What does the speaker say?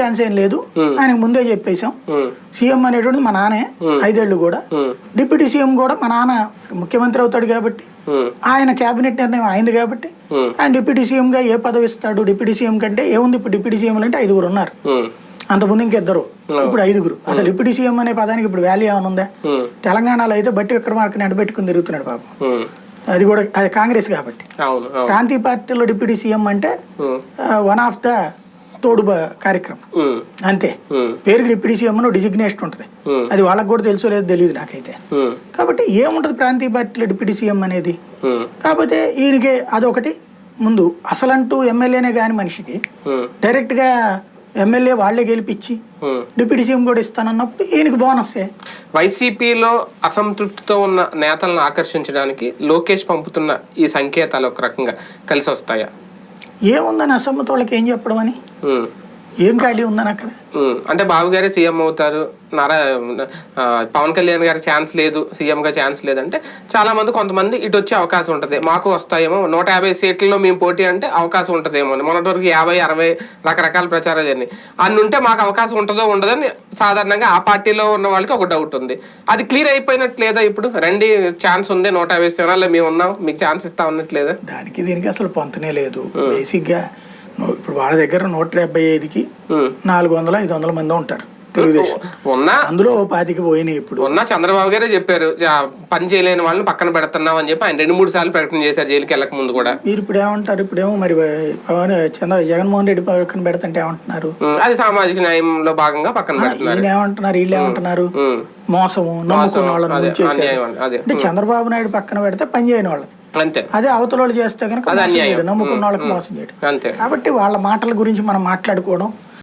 Chance ఏం లేదు. ఆయనకు ముందే చెప్పేశాం. సీఎం అనేటువంటిది మా నాన్నే ఐదేళ్ళు కూడా. డిప్యూటీ సీఎం కూడా మా నాన్న ముఖ్యమంత్రి అవుతాడు కాబట్టి ఆయన కేబినెట్ నిర్ణయం అయింది కాబట్టి ఆయన డిప్యూటీ సీఎంగా ఏ పదవి ఇస్తాడు? డిప్యూటీ సీఎం కంటే ఏముంది? ఇప్పుడు డిప్యూటీ సీఎం అంటే ఐదుగురు ఉన్నారు. అంతకుముందు ఇంకిద్దరు. ఇప్పుడు ఐదుగురు. అసలు డిప్యూటీ సీఎం అనే పదానికి ఇప్పుడు వాల్యూ ఏమైనా ఉందా? తెలంగాణలో అయితే బట్టి విక్రమార్కని అడ్డబెట్టుకుని తిరుగుతున్నాడు పాపం. అది కూడా అది కాంగ్రెస్ కాబట్టి. ప్రాంతీయ పార్టీలో డిప్యూటీ సీఎం అంటే వన్ ఆఫ్ ద తోడు బ- కార్యక్రమం అంతే. పేరుకి డిప్యూటీ సీఎం డిజిగ్నేషన్ ఉంటుంది. అది వాళ్ళకి కూడా తెలుసో లేదో తెలియదు నాకైతే. కాబట్టి ఏముంటుంది ప్రాంతీయ పార్టీలో డిప్యూటీ సీఎం అనేది? కాకపోతే ఈయనకి అదొకటి ముందు అసలంటూ ఎమ్మెల్యేనే కాని మనిషికి ఉమ్, డైరెక్ట్గా ఎమ్మెల్యే వాళ్ళే గెలిపించి. డిప్యూటీ సీఎం కూడా ఇస్తానన్నప్పుడు ఈయనకి బోనస్సే. వైసీపీలో అసంతృప్తితో ఉన్న నేతలను ఆకర్షించడానికి లోకేష్ పంపుతున్న ఈ సంకేతాలు ఒక రకంగా కలిసి వస్తాయా ఏముందని అసమ్మతి ఏం చెప్పడం అని? ఏం ఖాళీ ఉందని అక్కడ? అంటే బాబు గారే సీఎం అవుతారు. నారా పవన్ కళ్యాణ్ గారికి ఛాన్స్ లేదు సీఎం గా ఛాన్స్ లేదంటే చాలా మంది కొంతమంది ఇటు వచ్చే అవకాశం ఉంటది. మాకు వస్తాయేమో నూట యాభై సీట్లలో మేము పోటీ అంటే అవకాశం ఉంటదేమో అని. మొన్నటి వరకు యాభై అరవై రకరకాల ప్రచారాలు జరిగినాయి. అన్ని ఉంటే మాకు అవకాశం ఉంటుందో ఉండదని సాధారణంగా ఆ పార్టీలో ఉన్న వాళ్ళకి ఒక డౌట్ ఉంది. అది క్లియర్ అయిపోయినట్టు లేదా ఇప్పుడు? రండి ఛాన్స్ ఉంది నూట యాభై స్థానాల్లో మేము ఉన్నాం మీకు ఛాన్స్ ఇస్తా ఉన్నట్లేదా దానికి దీనికి అసలు పొంతనే లేదు. బేసిక్గా ఇప్పుడు వాళ్ళ దగ్గర నూట డెబ్బై ఐదుకి. నాలుగు వందల ఐదు వందల మంది ఉంటారు తెలుగుదేశం. ఉన్నా అందులో పాతికి పోయినాయి ఇప్పుడు. ఉన్నా చంద్రబాబు గారే చెప్పారు "జా, పని చేయలేని వాళ్ళని పక్కన పెడుతున్నాం అని చెప్పి ఆయన రెండు మూడు సార్లు ప్రకటన చేశారు జైలుకి వెళ్ళక ముందు కూడా. మీరు ఇప్పుడు ఏమంటారు? ఇప్పుడేమో మరి పవన్ చంద్ర జగన్మోహన్ రెడ్డి పక్కన పెడుతుంటే ఏమంటున్నారు? అది సామాజిక న్యాయంలో భాగంగా పక్కన పెడుతున్నారు. ఏమంటున్నారు? వీళ్ళు ఏమంటున్నారు? మోసము నమ్ముకున్న వాళ్ళని అంటే చంద్రబాబు నాయుడు పక్కన పెడితే పని చేయని వాళ్ళని. అంతే. అదే అవతల వాళ్ళు చేస్తే కనుక నమ్ముకున్న వాళ్ళకి మోసం చేయడం. అంతే. కాబట్టి వాళ్ళ మాటల గురించి మనం మాట్లాడుకోవడం